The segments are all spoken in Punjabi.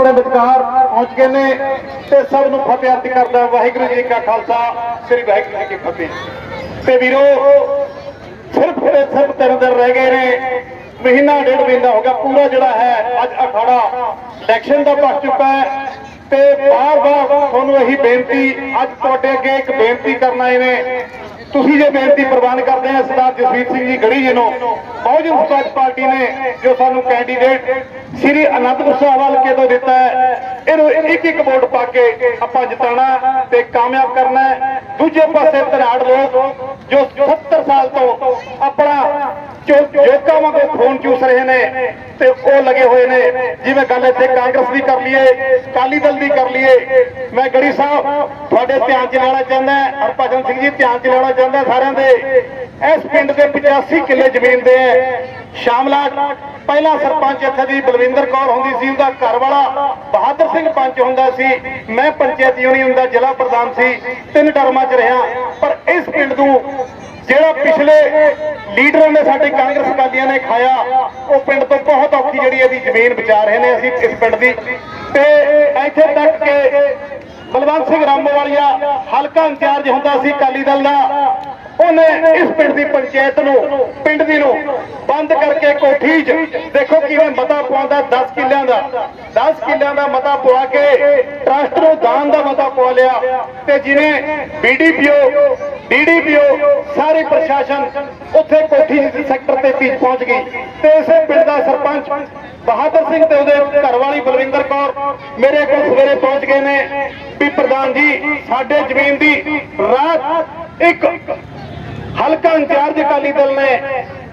ਆਪਣੇ ਵਿਚਕਾਰ ਪਹੁੰਚ ਗਏ ਨੇ ਤੇ ਸਭ ਨੂੰ ਫਤਿਹ ਅਰਜ਼ ਕਰਦਾ ਵਾਹਿਗੁਰੂ ਜੀ ਕਾ ਖਾਲਸਾ, ਸ੍ਰੀ ਵਾਹਿਗੁਰੂ ਜੀ ਕੀ ਫਤਿਹ। ਤੇ ਵੀਰੋ ਸਿਰਫ ਤੇ ਸਿਰਫ ਤਿੰਨ ਦਿਨ ਰਹਿ ਗਏ ਨੇ। ਮਹੀਨਾ ਡੇਢ ਮਹੀਨਾ ਹੋ ਗਿਆ, ਪੂਰਾ ਜਿਹੜਾ ਹੈ, ਅੱਜ ਅਖਾੜਾ ਇਲੈਕਸ਼ਨ ਦਾ ਭੱਜ ਚੁੱਕਾ ਹੈ। ਤੇ ਬਾਰ-ਬਾਰ ਤੁਹਾਨੂੰ ਇਹੀ ਬੇਨਤੀ, ਅੱਜ ਤੁਹਾਡੇ ਅੱਗੇ ਇੱਕ ਬੇਨਤੀ ਕਰਨਾ ਆਏ ਤੁਸੀਂ ਜੇ ਬੇਨਤੀ ਪ੍ਰਵਾਨ ਕਰਦੇ ਆ ਸਰਦਾਰ ਜਸਵੀਰ ਸਿੰਘ ਜੀ ਗੜੀ ਜੀ ਨੂੰ ਬਹੁਜਨ ਸਮਾਜ ਪਾਰਟੀ ਨੇ ਜੋ ਸਾਨੂੰ ਕੈਂਡੀਡੇਟ ਸ੍ਰੀ ਅਨੰਦਪੁਰ ਸਾਹਿਬ ਹਲਕੇ ਤੋਂ ਦਿੱਤਾ ਹੈ, ਇਹਨੂੰ ਇੱਕ ਇੱਕ ਵੋਟ ਪਾ ਕੇ ਆਪਾਂ ਜਿਤਾਣਾ ਤੇ ਕਾਮਯਾਬ ਕਰਨਾ ਦੂਜੇ ਪਾਸੇ ਧਨਾੜ ਲੋਕ ਜੋ 70 ਸਾਲ ਤੋਂ ਆਪਣਾ ਜੋਕਾਂ ਵਾਂਗੂ ਖੂਨ ਚੂਸ ਰਹੇ ਨੇ ਤੇ ਉਹ ਲੱਗੇ ਹੋਏ ਨੇ। ਜਿਵੇਂ ਗੱਲ ਇੱਥੇ ਕਾਂਗਰਸ ਦੀ ਕਰ ਲਈਏ ਕਾਲੀ ਦਲ ਦੀ ਕਰ ਲਈਏ। ਮੈਂ ਗੜੀ ਸਾਹਿਬ, ਤੁਹਾਡੇ ਧਿਆਨ ਚ ਲੈਣਾ ਚਾਹੁੰਦਾ ਹਰਭਜਨ ਸਿੰਘ ਜੀ ਧਿਆਨ ਚ ਲੈਣਾ ਚਾਹੁੰਦਾ ਸਾਰਿਆਂ ਦੇ। ਇਸ ਪਿੰਡ ਦੇ 85 ਕਿੱਲੇ ਜ਼ਮੀਨ ਦੇ ਹੈ। ਸ਼ਾਮਲਾ, ਪਹਿਲਾ ਸਰਪੰਚ ਇੱਥੇ ਦੀ ਬਲਵਿੰਦਰ ਕੌਰ ਹੁੰਦੀ ਸੀ, ਉਹਦਾ ਘਰ ਵਾਲਾ ਬਹਾਦਰ ਸਿੰਘ ਪੰਚ ਹੁੰਦਾ ਸੀ। ਮੈਂ ਪੰਚਾਇਤ ਯੂਨੀਅਨ ਦਾ ਜ਼ਿਲ੍ਹਾ ਪ੍ਰਧਾਨ ਸੀ, ਤਿੰਨ ਟਰਮਾਂ 'ਚ ਰਿਹਾ। ਪਰ ਇਸ ਪਿੰਡ ਨੂੰ ਜਿਹੜਾ ਪਿਛਲੇ ਲੀਡਰਾਂ ਨੇ ਸਾਡੇ ਕਾਂਗਰਸ ਕਾਦੀਆਂ ਨੇ ਖਾਇਆ, ਉਹ ਪਿੰਡ ਤੋਂ ਬਹੁਤ ਔਖੀ ਜਿਹੜੀ ਇਹਦੀ ਜ਼ਮੀਨ ਬਚਾ ਰਹੇ ਨੇ ਅਸੀਂ ਇਸ ਪਿੰਡ ਦੀ। ਤੇ ਇੱਥੇ ਤੱਕ ਕਿ ਬਲਵੰਤ ਸਿੰਘ ਰਾਮਵਾਲੀਆ ਹਲਕਾ ਇੰਚਾਰਜ ਹੁੰਦਾ ਸੀ ਅਕਾਲੀ ਦਲ ਦਾ। ਉਹਨੇ ਇਸ ਪਿੰਡ ਦੀ ਪੰਚਾਇਤ ਨੂੰ, ਪਿੰਡ ਦੀ ਨੂੰ ਬੰਦ ਕਰਕੇ ਕੋਠੀ 'ਚ ਦੇਖੋ ਕਿਵੇਂ ਮਤਾ ਪਵਾਉਂਦਾ 10 ਕਿੱਲਿਆਂ ਦਾ। 10 ਕਿੱਲਿਆਂ ਦਾ ਮਤਾ ਪਵਾ ਕੇ ਟਰਸਟ ਨੂੰ ਦਾਨ ਦਾ ਮਤਾ ਪਵਾ ਲਿਆ ਤੇ ਜਿਹਨੇ ਬੀਡੀਪੀਓ, ਡੀਡੀਪੀਓ ਸਾਰੇ ਪ੍ਰਸ਼ਾਸਨ ਉੱਥੇ ਕੋਠੀ ਸੈਕਟਰ ਤੇ ਪੀਚ ਪਹੁੰਚ ਗਈ। ਤੇ ਇਸੇ ਪਿੰਡ ਦਾ ਸਰਪੰਚ ਬਹਾਦਰ ਸਿੰਘ ਤੇ ਉਹਦੇ ਘਰ ਵਾਲੀ ਬਲਵਿੰਦਰ ਕੌਰ ਮੇਰੇ ਕੋਲ ਸਵੇਰੇ ਪਹੁੰਚ ਗਏ ਨੇ। ਵੀ ਪ੍ਰਧਾਨ ਜੀ ਸਾਡੇ ਜ਼ਮੀਨ ਦੀ ਰਾਤ ਇੱਕ ਹਲਕਾ ਇੰਚਾਰਜ ਅਕਾਲੀ ਦਲ ਨੇ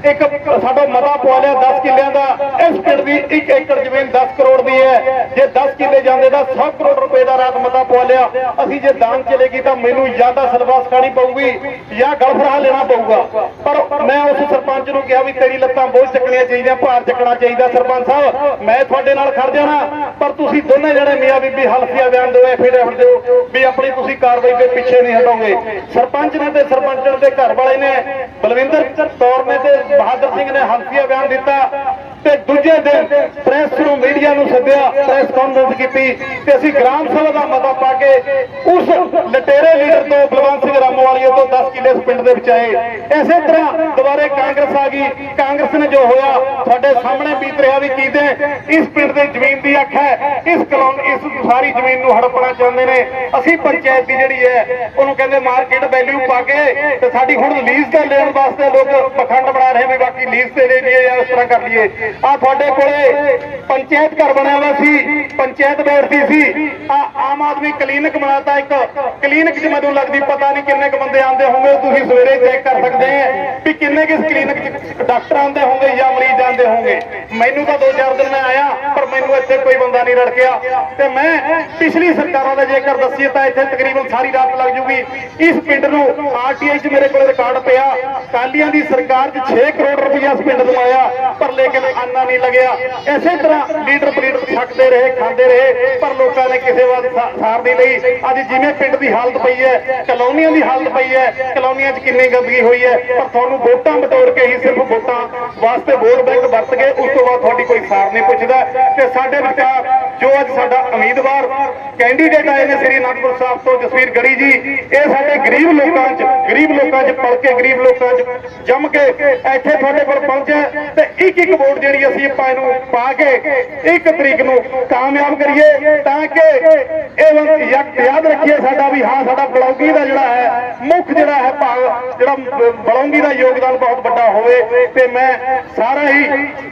ਇੱਕ ਸਾਡਾ ਮਤਾ ਪਵਾ ਲਿਆ 10 ਕਿੱਲਿਆਂ ਦਾ। ਇਸ ਪਿੰਡ ਦੀ 1 ਏਕੜ ਜ਼ਮੀਨ 10 ਕਰੋੜ ਦੀ ਹੈ। ਜੇ 10 ਕਿੱਲੇ ਜਾਂਦੇ ਤਾਂ 100 ਕਰੋੜ ਰੁਪਏ ਦਾ ਰਾਤ ਮਤਾ ਪਵਾ ਲਿਆ। ਅਸੀਂ ਜੇ ਦਾਨ ਚਲੇਗੀ ਤਾਂ ਮੈਨੂੰ ਜ਼ਿਆਦਾ ਸਲਵਾਸ ਖਾਣੀ ਪਊਗੀ ਜਾਂ ਗਲਫਰਾ ਲੈਣਾ ਪਊਗਾ। ਪਰ ਮੈਂ ਉਸ ਸਰਪੰਚ ਨੂੰ ਕਿਹਾ ਵੀ ਤੇਰੀ ਲੱਤਾਂ ਬੋਝ ਚੱਕਣੀਆਂ ਚਾਹੀਦੀਆਂ, ਭਾਰ ਚੱਕਣਾ ਚਾਹੀਦਾ ਸਰਪੰਚ ਸਾਹਿਬ। ਮੈਂ ਤੁਹਾਡੇ ਨਾਲ ਖੜ ਜਾਣਾ। ਪਰ ਤੁਸੀਂ ਦੋਨੇ ਜਣੇ ਮੀਆਂ ਬੀਬੀ ਹਲਫੀਆ ਬਿਆਨ ਦਿਓ ਐਫੀਡੇਵਿਟ ਦਿਓ ਵੀ ਆਪਣੀ ਤੁਸੀਂ ਕਾਰਵਾਈ ਦੇ ਪਿੱਛੇ ਨਹੀਂ ਹਟੋਗੇ। ਸਰਪੰਚ ਨੇ ਤੇ ਸਰਪੰਚ ਦੇ ਘਰ ਵਾਲੇ ਨੇ, ਬਲਵਿੰਦਰ, ਤੌਰ ਨੇ ਤੇ ਬਹਾਦਰ ਸਿੰਘ ਨੇ ਹਲਫੀਆ ਬਿਆਨ ਦਿੱਤਾ। ਤੇ ਦੂਜੇ ਦਿਨ ਪ੍ਰੈਸ ਨੂੰ ਮੀਡੀਆ ਨੂੰ ਸੱਦਿਆ ਪ੍ਰੈਸ ਕਾਨਫਰੰਸ ਕੀਤੀ ਤੇ ਅਸੀਂ ਗ੍ਰਾਮ ਸਭਾ ਦਾ ਮਤਾ ਪਾ ਕੇ ਉਸ ਲਟੇਰੇ ਲੀਡਰ ਤੋਂ ਬਲਵੰਤ ਸਿੰਘ ਰਾਮਵਾਲੀਆ ਤੋਂ 10 ਕਿੱਲੇ ਇਸ ਪਿੰਡ ਦੇ ਵਿੱਚ ਆਏ। ਇਸੇ ਤਰ੍ਹਾਂ ਦੁਬਾਰੇ ਕਾਂਗਰਸ ਆ ਗਈ। ਕਾਂਗਰਸ ਨੇ ਜੋ ਹੋਇਆ ਤੁਹਾਡੇ ਸਾਹਮਣੇ ਬੀਤ ਰਿਹਾ ਵੀ ਕੀਤੇ। ਇਸ ਪਿੰਡ ਦੇ ਜ਼ਮੀਨ ਦੀ ਅੱਖ ਹੈ। ਇਸ ਕਲੋਨ, ਇਸ ਸਾਰੀ ਜ਼ਮੀਨ ਨੂੰ ਹੜਪਣਾ ਚਾਹੁੰਦੇ ਨੇ। ਅਸੀਂ ਪੰਚਾਇਤ ਦੀ ਜਿਹੜੀ ਹੈ, ਉਹਨੂੰ ਕਹਿੰਦੇ ਮਾਰਕੀਟ ਵੈਲਿਊ ਪਾ ਕੇ ਤੇ ਸਾਡੀ ਹੁਣ ਲੀਜ਼ ਤੇ ਲੈਣ ਵਾਸਤੇ ਲੋਕ ਪਖੰਡ ਬਣਾ ਰਹੇ ਵੀ ਬਾਕੀ ਲੀਜ਼ ਤੇ ਲੈ ਲਈਏ ਜਾਂ ਇਸ ਤਰ੍ਹਾਂ ਕਰ ਲਈਏ। ਆ ਤੁਹਾਡੇ ਕੋਲੇ ਪੰਚਾਇਤ ਘਰ ਬਣਿਆ ਹੋਇਆ ਸੀ, ਪੰਚਾਇਤ ਬੈਠਦੀ ਸੀ। ਆ ਆਮ ਆਦਮੀ ਕਲੀਨਿਕ ਬਣਾਤਾ ਇੱਕ। ਕਲੀਨਿਕ 'ਚ ਮੈਨੂੰ ਲੱਗਦੀ ਪਤਾ ਨਹੀਂ ਕਿੰਨੇ ਕੁ ਬੰਦੇ ਆਉਂਦੇ ਹੋਣਗੇ, ਤੁਸੀਂ ਸਵੇਰੇ ਚੈੱਕ ਕਰ ਸਕਦੇ ਆ ਵੀ ਕਿੰਨੇ ਕਿਸ ਕਲੀਨਿਕ 'ਚ ਡਾਕਟਰ ਆਉਂਦੇ ਹੋਣਗੇ ਜਾਂ ਮਰੀਜ਼ ਆਉਂਦੇ ਹੋਣਗੇ। ਮੈਨੂੰ ਤਾਂ ਦੋ ਚਾਰ ਦਿਨ ਮੈਂ ਆਇਆ ਮੈਨੂੰ ਇੱਥੇ ਕੋਈ ਬੰਦਾ ਨਹੀਂ ਰੜਕਿਆ। ਤੇ ਮੈਂ ਪਿਛਲੀ ਸਰਕਾਰਾਂ ਦਾ ਜੇਕਰ ਦੱਸੀਏ ਤਾਂ ਇੱਥੇ ਤਕਰੀਬਨ ਸਾਰੀ ਰਾਤ ਲੱਗ ਜੂਗੀ। ਇਸ ਪਿੰਡ ਨੂੰ ਆਰਟੀਆਈ 'ਚ ਮੇਰੇ ਕੋਲ ਰਿਕਾਰਡ ਪਿਆ। ਕਾਲੀਆਂ ਦੀ ਸਰਕਾਰ 'ਚ 6 ਕਰੋੜ ਰੁਪਇਆ ਇਸ ਪਿੰਡ ਨੂੰ ਆਇਆ, ਪਰ ਲੇਕਿਨ ਆਨਾ ਨਹੀਂ ਲੱਗਿਆ। ਇਸੇ ਤਰ੍ਹਾਂ ਲੀਡਰ ਪਲੀਡਰ ਛੱਡਦੇ ਰਹੇ, ਖਾਂਦੇ ਰਹੇ, ਪਰ ਲੋਕਾਂ ਨੇ ਕਿਸੇ ਵਾਰ ਸਾਰ ਨਹੀਂ ਲਈ। ਅੱਜ ਜਿਵੇਂ ਪਿੰਡ ਦੀ ਹਾਲਤ ਪਈ ਹੈ, ਕਲੋਨੀਆਂ ਦੀ ਹਾਲਤ ਪਈ ਹੈ, ਕਲੋਨੀਆਂ 'ਚ ਕਿੰਨੀ ਗੰਦਗੀ ਹੋਈ ਹੈ, ਪਰ ਤੁਹਾਨੂੰ ਵੋਟਾਂ ਬਟੋਰ ਕੇ ਹੀ ਸਿਰਫ ਵੋਟਾਂ ਵਾਸਤੇ ਵੋਟ ਬੈਂਕ ਵਰਤ ਕੇ, ਉਸ ਤੋਂ ਬਾਅਦ ਤੁਹਾਡੀ ਕੋਈ ਸਾਰ ਨਹੀਂ ਪੁੱਛਦਾ। ਤੇ ਸਾਡੇ ਵਿਚਾਰ ਜੋ ਅੱਜ ਸਾਡਾ ਉਮੀਦਵਾਰ ਕੈਂਡੀਡੇਟ ਆਏ ਨੇ ਸ੍ਰੀ ਅਨੰਦਪੁਰ ਸਾਹਿਬ ਤੋਂ, ਜਸਵੀਰ ਗੜੀ ਜੀ, ਇਹ ਸਾਡੇ ਗਰੀਬ ਲੋਕਾਂ 'ਚ, ਗਰੀਬ ਲੋਕਾਂ 'ਚ ਪੜ ਕੇ ਗਰੀਬ ਲੋਕਾਂ 'ਚ ਜੰਮ ਕੇ ਇੱਥੇ ਤੁਹਾਡੇ ਕੋਲ ਪਹੁੰਚਿਆ ਤੇ ਇੱਕ ਇੱਕ ਵੋਟ ਜਿਹੜੀ ਅਸੀਂ ਆਪਾਂ ਇਹਨੂੰ ਪਾ ਕੇ ਇੱਕ ਤਰੀਕ ਨੂੰ ਕਾਮਯਾਬ ਕਰੀਏ ਤਾਂ ਕਿ ਇਹ ਯਾਦ ਰੱਖੀਏ ਸਾਡਾ ਵੀ ਹਾਂ, ਸਾਡਾ ਬਲੌਗੀ ਦਾ ਜਿਹੜਾ ਹੈ, ਮੁੱਖ ਜਿਹੜਾ ਹੈ ਭਾਗ ਜਿਹੜਾ ਬ- ਬਲੌਂਗੀ ਦਾ ਯੋਗਦਾਨ ਬਹੁਤ ਵੱਡਾ ਹੋਵੇ ਤੇ ਮੈਂ ਸਾਰਾ ਹੀ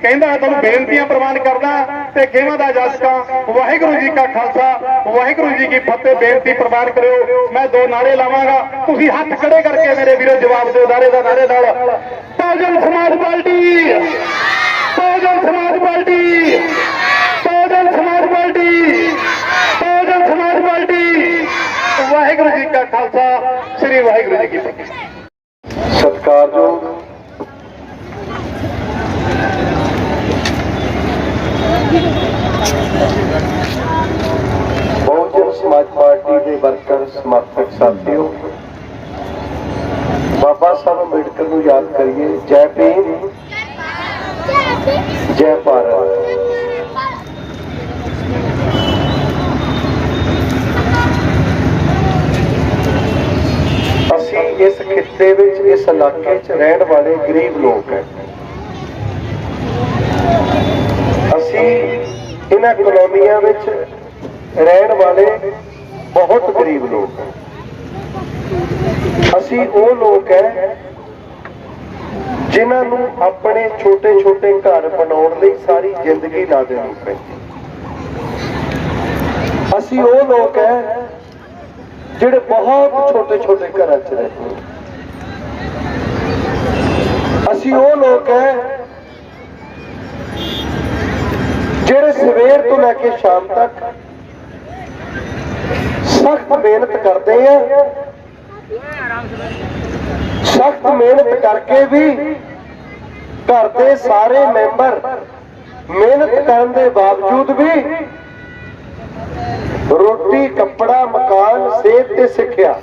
ਕਹਿੰਦਾ, ਤੁਹਾਨੂੰ ਬੇਨਤੀਆਂ ਪ੍ਰਵਾਨ ਕਰਦਾ ਤੇ ਖੇਮਾ ਦਾ ਜਸਕਾ ਵਾਹਿਗੁਰੂ ਜੀ ਕਾ ਖਾਲਸਾ, ਵਾਹਿਗੁਰੂ ਜੀ ਕੀ ਫਤਿਹ, ਬੇਨਤੀ ਪ੍ਰਵਾਨ ਕਰਿਓ। ਮੈਂ ਦੋ ਨਾਰੇ ਲਾਵਾਂਗਾ। ਤੁਸੀਂ ਹੱਥ ਖੜੇ ਕਰਕੇ ਮੇਰੇ ਵੀਰੋ ਜਵਾਬ ਦਿਓ ਨਾਰੇ ਦਾ ਨਾਰੇ ਨਾਲ। ਬਹੁਜਨ ਸਮਾਜ ਪਾਰਟੀ! ਬਹੁਜਨ ਸਮਾਜ ਪਾਰਟੀ! ਬਹੁਜਨ ਸਮਾਜ ਪਾਰਟੀ! ਬਹੁਜਨ ਸਮਾਜ ਪਾਰਟੀ! ਵਾਹਿਗੁਰੂ ਜੀ ਕਾ ਖਾਲਸਾ, ਸ੍ਰੀ ਵਾਹਿਗੁਰੂ ਜੀ ਕੀ ਫਤਿਹ। ਸਤਿਕਾਰਯੋਗ ਮੰਤਰ ਨੂੰ ਯਾਦ ਕਰੀਏ, ਜੈ ਭੀਮ, ਜੈ ਭਾਰਤ। ਅਸੀਂ ਇਸ ਖਿੱਤੇ ਵਿੱਚ, ਇਸ ਇਲਾਕੇ 'ਚ ਰਹਿਣ ਵਾਲੇ ਗਰੀਬ ਲੋਕ ਹਾਂ। ਅਸੀਂ ਇਹਨਾਂ ਕਲੋਨੀਆਂ ਵਿੱਚ ਰਹਿਣ ਵਾਲੇ ਬਹੁਤ ਗਰੀਬ ਲੋਕ ਹਾਂ। ਅਸੀਂ ਉਹ ਲੋਕ ਹੈ ਜਿਨ੍ਹਾਂ ਨੂੰ ਆਪਣੇ ਛੋਟੇ-ਛੋਟੇ ਘਰ ਬਣਾਉਣ ਲਈ ਸਾਰੀ ਜ਼ਿੰਦਗੀ ਲਾ ਦੇਣੀ ਪੈਂਦੀ। ਅਸੀਂ ਉਹ ਲੋਕ ਹੈ ਜਿਹੜੇ ਬਹੁਤ ਛੋਟੇ-ਛੋਟੇ ਘਰਾਂ 'ਚ ਰਹਿੰਦੇ ਅਸੀਂ ਉਹ ਲੋਕ ਹੈ ਜਿਹੜੇ ਸਵੇਰ ਤੋਂ ਲੈ ਕੇ ਸ਼ਾਮ ਤੱਕ ਸਖਤ ਮਿਹਨਤ ਕਰਦੇ ਆ ਸਖਤ ਮਿਹਨਤ ਕਰਕੇ ਵੀ ਘਰ ਦੇ ਸਾਰੇ ਮੈਂਬਰ ਮਿਹਨਤ ਕਰਨ ਦੇ ਬਾਵਜੂਦ ਵੀ ਰੋਟੀ, ਕੱਪੜਾ, ਮਕਾਨ, ਸਿਹਤ ਤੇ ਸਿੱਖਿਆ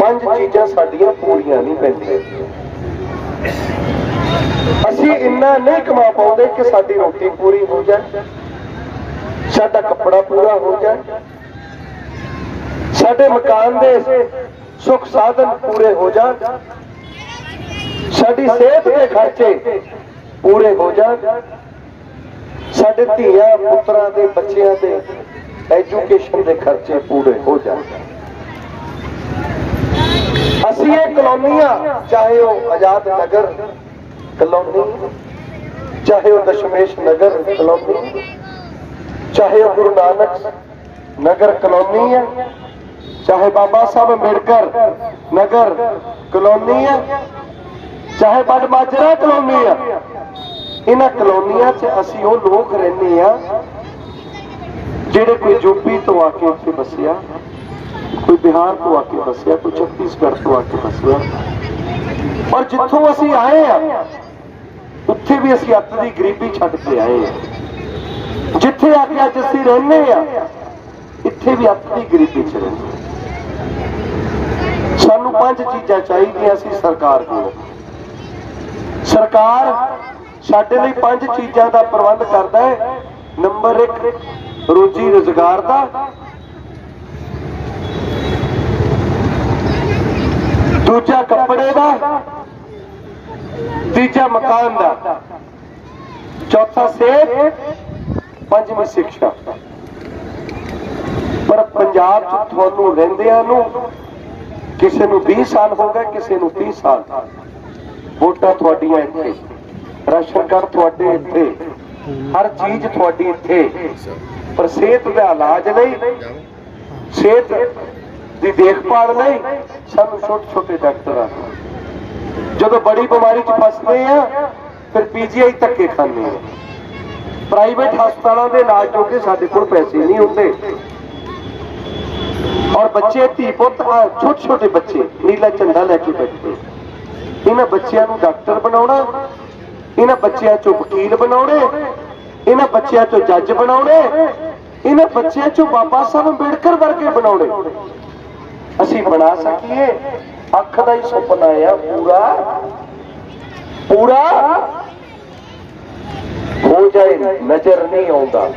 ਪੰਜ ਚੀਜ਼ਾਂ ਸਾਡੀਆਂ ਪੂਰੀਆਂ ਨਹੀਂ ਪੈਂਦੀਆਂ। ਅਸੀਂ ਇੰਨਾ ਨਹੀਂ ਕਮਾ ਪਾਉਂਦੇ ਕਿ ਸਾਡੀ ਰੋਟੀ ਪੂਰੀ ਹੋ ਜਾਏ, ਸਾਡਾ ਕੱਪੜਾ ਪੂਰਾ ਹੋ ਜਾਏ। ਸਾਡੇ ਮਕਾਨ ਦੇ ਸੁੱਖ ਸਾਧਨ ਪੂਰੇ ਹੋ ਜਾਣ, ਸਾਡੀ ਸਿਹਤ ਦੇ ਖਰਚੇ ਪੂਰੇ ਹੋ ਜਾਣ, ਸਾਡੇ ਧੀਆਂ ਪੁੱਤਰਾਂ ਦੇ ਬੱਚਿਆਂ ਦੇ ਐਜੂਕੇਸ਼ਨ ਦੇ ਖਰਚੇ ਪੂਰੇ ਹੋ ਜਾਣ। ਅਸੀਂ ਇਹ ਕਲੋਨੀਆਂ, ਚਾਹੇ ਉਹ ਆਜ਼ਾਦ ਨਗਰ ਕਲੋਨੀ, ਚਾਹੇ ਉਹ ਦਸ਼ਮੇਸ਼ ਨਗਰ ਕਲੋਨੀ, ਚਾਹੇ ਉਹ ਗੁਰੂ ਨਾਨਕ ਨਗਰ ਕਲੋਨੀ ਹੈ ਚਾਹੇ ਬਾਬਾ ਸਾਹਿਬ ਅੰਬੇਡਕਰ ਨਗਰ ਕਲੋਨੀ ਹੈ ਚਾਹੇ ਬੜ ਮਾਜਰਾ ਕਲੋਨੀ ਹੈ ਇਹਨਾਂ ਕਲੋਨੀਆਂ 'ਚ ਅਸੀਂ ਉਹ ਲੋਕ ਰਹਿੰਦੇ ਆ ਜਿਹੜੇ ਕੋਈ ਯੂਪੀ ਤੋਂ ਆ ਕੇ ਉੱਥੇ ਵਸਿਆ, ਕੋਈ ਬਿਹਾਰ ਤੋਂ ਆ ਕੇ ਵਸਿਆ, ਕੋਈ ਛੱਤੀਸਗੜ੍ਹ ਤੋਂ ਆ ਕੇ ਵਸਿਆ ਔਰ ਜਿੱਥੋਂ ਅਸੀਂ ਆਏ ਆ, ਉੱਥੇ ਵੀ ਅਸੀਂ ਅੱਤ ਦੀ ਗਰੀਬੀ ਛੱਡ ਕੇ ਆਏ ਆ ਜਿੱਥੇ ਆ ਕੇ ਅੱਜ ਅਸੀਂ ਰਹਿੰਦੇ ਆ, ਇੱਥੇ ਵੀ ਅੱਤ ਦੀ ਗਰੀਬੀ ਚ ਰਹਿੰਦੇ ਹਾਂ। ਸਾਨੂੰ ਪੰਜ ਚੀਜ਼ਾਂ ਚਾਹੀਦੀਆਂ ਸੀ ਸਰਕਾਰ ਕੋਲ। ਸਰਕਾਰ ਸਾਡੇ ਲਈ ਪੰਜ ਚੀਜ਼ਾਂ ਦਾ ਪ੍ਰਬੰਧ ਕਰਦਾ ਹੈ। ਨੰਬਰ 1 ਰੋਜੀ ਰੋਜ਼ਗਾਰ ਦਾ। ਦੂਜਾ ਕੱਪੜੇ ਦਾ। ਤੀਜਾ ਮਕਾਨ ਦਾ। ਚੌਥਾ ਸਿਹਤ। ਪੰਜਵੀਂ ਸਿੱਖਿਆ। ਪਰ ਪੰਜਾਬ 'ਚ ਤੁਹਾਨੂੰ ਰਹਿੰਦਿਆਂ ਨੂੰ ਕਿਸੇ ਨੂੰ 20 ਸਾਲ ਹੋ ਗਏ, ਕਿਸੇ ਨੂੰ 30 ਸਾਲ। ਵੋਟਾਂ ਤੁਹਾਡੀਆਂ ਇੱਥੇ, ਰਾਸ਼ਨ ਕਾਰਡ ਤੁਹਾਡੇ ਇੱਥੇ, ਹਰ ਚੀਜ਼ ਤੁਹਾਡੀ ਇੱਥੇ। ਪਰ ਸਿਹਤ ਦਾ ਇਲਾਜ ਲਈ, ਸਿਹਤ ਦੀ ਦੇਖਭਾਲ ਲਈ ਸਾਨੂੰ ਛੋਟੇ ਛੋਟੇ ਡਾਕਟਰ ਆ ਜਦੋਂ ਬੜੀ ਬਿਮਾਰੀ 'ਚ ਫਸਦੇ ਆ, ਫਿਰ ਪੀਜੀਆਈ ਧੱਕੇ ਖਾਂਦੇ ਆ। ਪ੍ਰਾਈਵੇਟ ਹਸਪਤਾਲਾਂ ਦੇ ਇਲਾਜ ਜੋਗੇ ਸਾਡੇ ਕੋਲ ਪੈਸੇ ਨਹੀਂ ਹੁੰਦੇ। ਔਰ ਬੱਚੇ, ਧੀ ਪੁੱਤ ਆ ਛੋਟੇ ਛੋਟੇ ਬੱਚੇ, ਨੀਲਾ ਝੰਡਾ ਲੈ ਕੇ ਬੈਠੇ। ਇਹਨਾਂ ਬੱਚਿਆਂ ਨੂੰ ਡਾਕਟਰ ਬਣਾਉਣਾ, ਇਹਨਾਂ ਬੱਚਿਆਂ ਚੋਂ ਵਕੀਲ ਬਣਾਉਣੇ, ਇਹਨਾਂ ਬੱਚਿਆਂ ਚੋਂ ਜੱਜ ਬਣਾਉਣੇ, ਇਹਨਾਂ ਬੱਚਿਆਂ ਚੋਂ ਬਾਬਾ ਸਾਹਿਬ ਅੰਬੇਡਕਰ ਵਰਗੇ ਬਣਾਉਣੇ। ਅਸੀਂ ਬਣਾ ਸਕੀਏ। ਅੱਖ ਦਾ ਹੀ ਸੁਪਨਾ ਆ ਪੂਰਾ। ਪੂਰਾ। ਹੋ ਜਾਏ, ਨਜ਼ਰ ਨਹੀਂ ਆਉਂਦਾ।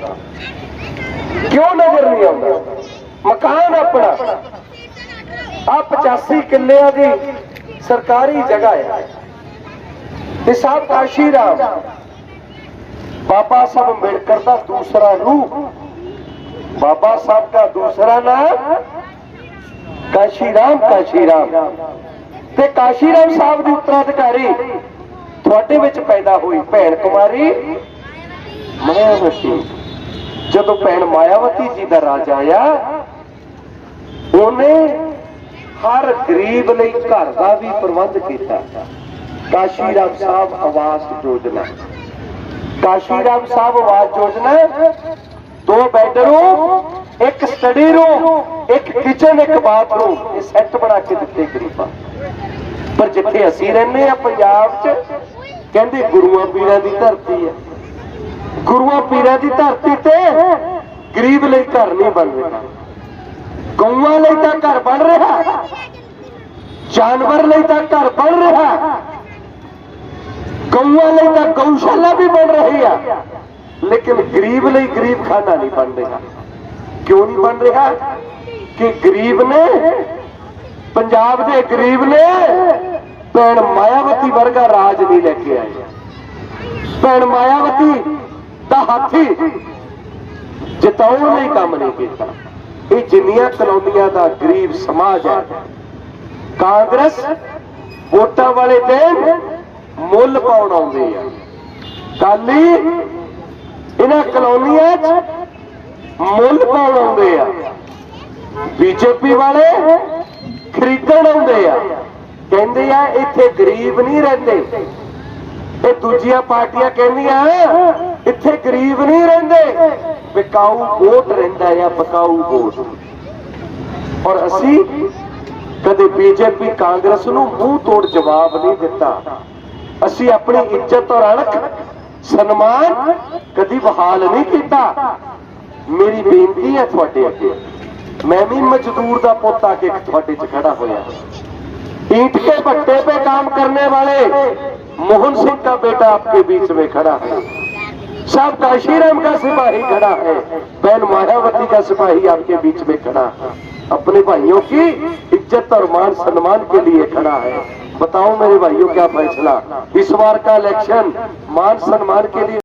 ਕਿਉਂ ਨਜ਼ਰ ਨਹੀਂ ਆਉਂਦਾ? ਮਕਾਨ ਆਪਣਾ। ਆ 85 ਕਿੱਲਿਆਂ ਦੀ ਸਰਕਾਰੀ ਜਗ੍ਹਾ ਹੈ। ਤੇ ਸਾਹਿਬ ਕਾਸ਼ੀ ਰਾਮ, ਬਾਬਾ ਸਾਹਿਬ ਅੰਬੇਡਕਰ ਦਾ ਦੂਸਰਾ ਰੂਪ। ਬਾਬਾ ਸਾਹਿਬ ਦਾ ਦੂਸਰਾ ਨਾਮ ਕਾਸ਼ੀ ਰਾਮ ਕਾਸ਼ੀ ਰਾਮ। ਤੇ ਕਾਸ਼ੀ ਰਾਮ ਸਾਹਿਬ ਦੀ ਉੱਤਰਾਧਿਕਾਰੀ ਤੁਹਾਡੇ ਵਿੱਚ ਪੈਦਾ ਹੋਈ ਭੈਣ ਕੁਮਾਰੀ ਮਾਇਆਵਤੀ। ਜਦੋਂ ਭੈਣ ਮਾਇਆਵਤੀ ਜੀ ਦਾ ਰਾਜ ਆਇਆ ਉਹਨੇ ਹਰ ਗਰੀਬ ਲਈ ਘਰ ਦਾ ਵੀ ਪ੍ਰਬੰਧ ਕੀਤਾ। ਕਾਸ਼ੀ ਰਾਮ ਸਾਹਿਬ ਆਵਾਸ ਯੋਜਨਾ। ਕਾਸ਼ੀ ਰਾਮ ਸਾਹਿਬ ਆਵਾਸ ਯੋਜਨਾ, ਦੋ ਬੈਡਰੂਮ ਇੱਕ ਸਟੱਡੀ ਰੂਮ ਇੱਕ ਕਿਚਨ ਇੱਕ ਬਾਥਰੂਮ ਇਹ ਸੈੱਟ ਬਣਾ ਕੇ ਦਿੱਤੇ ਗਰੀਬਾਂ। ਪਰ ਜਿੱਥੇ ਅਸੀਂ ਰਹਿੰਦੇ ਆ ਪੰਜਾਬ 'ਚ, ਕਹਿੰਦੇ ਗੁਰੂਆਂ ਪੀਰਾਂ ਦੀ ਧਰਤੀ ਹੈ। ਗੁਰੂਆਂ ਪੀਰਾਂ ਦੀ ਧਰਤੀ ਤੇ ਗਰੀਬ ਲਈ ਘਰ ਨਹੀਂ ਬਣ ਰਿਹਾ। ਗਊਆਂ ਲਈ ਤਾਂ ਘਰ ਬਣ ਰਿਹਾ। ਜਾਨਵਰ ਲਈ ਤਾਂ ਘਰ ਬਣ ਰਿਹਾ। ਗਊਆਂ ਲਈ ਤਾਂ ਗਊਸ਼ਾਲਾ ਵੀ ਬਣ ਰਹੀ ਆ। ਲੇਕਿਨ ਗਰੀਬ ਲਈ ਗਰੀਬ ਖਾਨਾ ਨਹੀਂ ਬਣ ਰਿਹਾ। ਕਿਉਂ ਨਹੀਂ ਬਣ ਰਿਹਾ? ਕਿ ਗਰੀਬ ਨੇ, ਪੰਜਾਬ ਦੇ ਗਰੀਬ ਨੇ ਭੈਣ ਮਾਇਆਵਤੀ ਵਰਗਾ ਰਾਜ ਨਹੀਂ ਲੈ ਕੇ ਆਏ। ਭੈਣ ਮਾਇਆਵਤੀ ਦਾ ਹਾਥੀ ਜਿਤਾਉਣ ਲਈ ਕੰਮ ਨਹੀਂ ਕੀਤਾ। ਇਹ ਜਿੰਨੀਆਂ ਕਲੋਨੀਆਂ ਦਾ ਗਰੀਬ ਸਮਾਜ ਹੈ, ਕਾਂਗਰਸ ਵੋਟਾਂ ਵਾਲੇ ਤੇ ਮੁੱਲ ਪਾਉਣ ਆਉਂਦੇ ਆ। ਕਾਲੀ ਇਹਨਾਂ ਕਲੋਨੀਆਂ 'ਚ ਮੁੱਲ ਪਾਉਣ ਆਉਂਦੇ ਆ। ਬੀਜੇਪੀ ਵਾਲੇ ਖਰੀਦਣ ਆਉਂਦੇ ਆ। ਕਹਿੰਦੇ ਆ, ਇੱਥੇ ਗਰੀਬ ਨਹੀਂ ਰਹਿੰਦੇ। ਇਹ ਦੂਜੀਆਂ ਪਾਰਟੀਆਂ ਕਹਿੰਦੀਆਂ, ਇੱਥੇ ਗਰੀਬ ਨਹੀਂ ਰਹਿੰਦੇ। ਵਿਕਾਊ ਵੋਟ ਰਹਿੰਦਾ ਆ ਬਕਾਊ ਵੋਟ ਔਰ ਅਸੀਂ ਕਦੇ ਬੀਜੇਪੀ ਕਾਂਗਰਸ ਨੂੰ ਮੂੰਹ ਤੋੜ ਜਵਾਬ ਨਹੀਂ ਦਿੱਤਾ ਅਸੀਂ ਆਪਣੀ ਇੱਜ਼ਤ ਔਰ ਅਣਖ ਸਨਮਾਨ ਕਦੀ ਬਹਾਲ ਨਹੀਂ ਕੀਤਾ ਮੇਰੀ ਬੇਨਤੀ ਹੈ ਤੁਹਾਡੇ ਅੱਗੇ ਮੈਂ ਵੀ ਮਜ਼ਦੂਰ ਦਾ ਪੁੱਤ ਆ ਕੇ ਤੁਹਾਡੇ 'ਚ ਖੜਾ ਹੋਇਆ ईंट के भट्टे पे काम करने वाले मोहन सिंह का बेटा आपके बीच में खड़ा है साहब, काशीराम का सिपाही खड़ा है। बहन मायावती का सिपाही आपके बीच में खड़ा है। अपने भाइयों की इज़्ज़त और मान सम्मान के लिए खड़ा है। बताओ मेरे भाइयों, क्या फैसला? इस बार का इलेक्शन मान सम्मान के लिए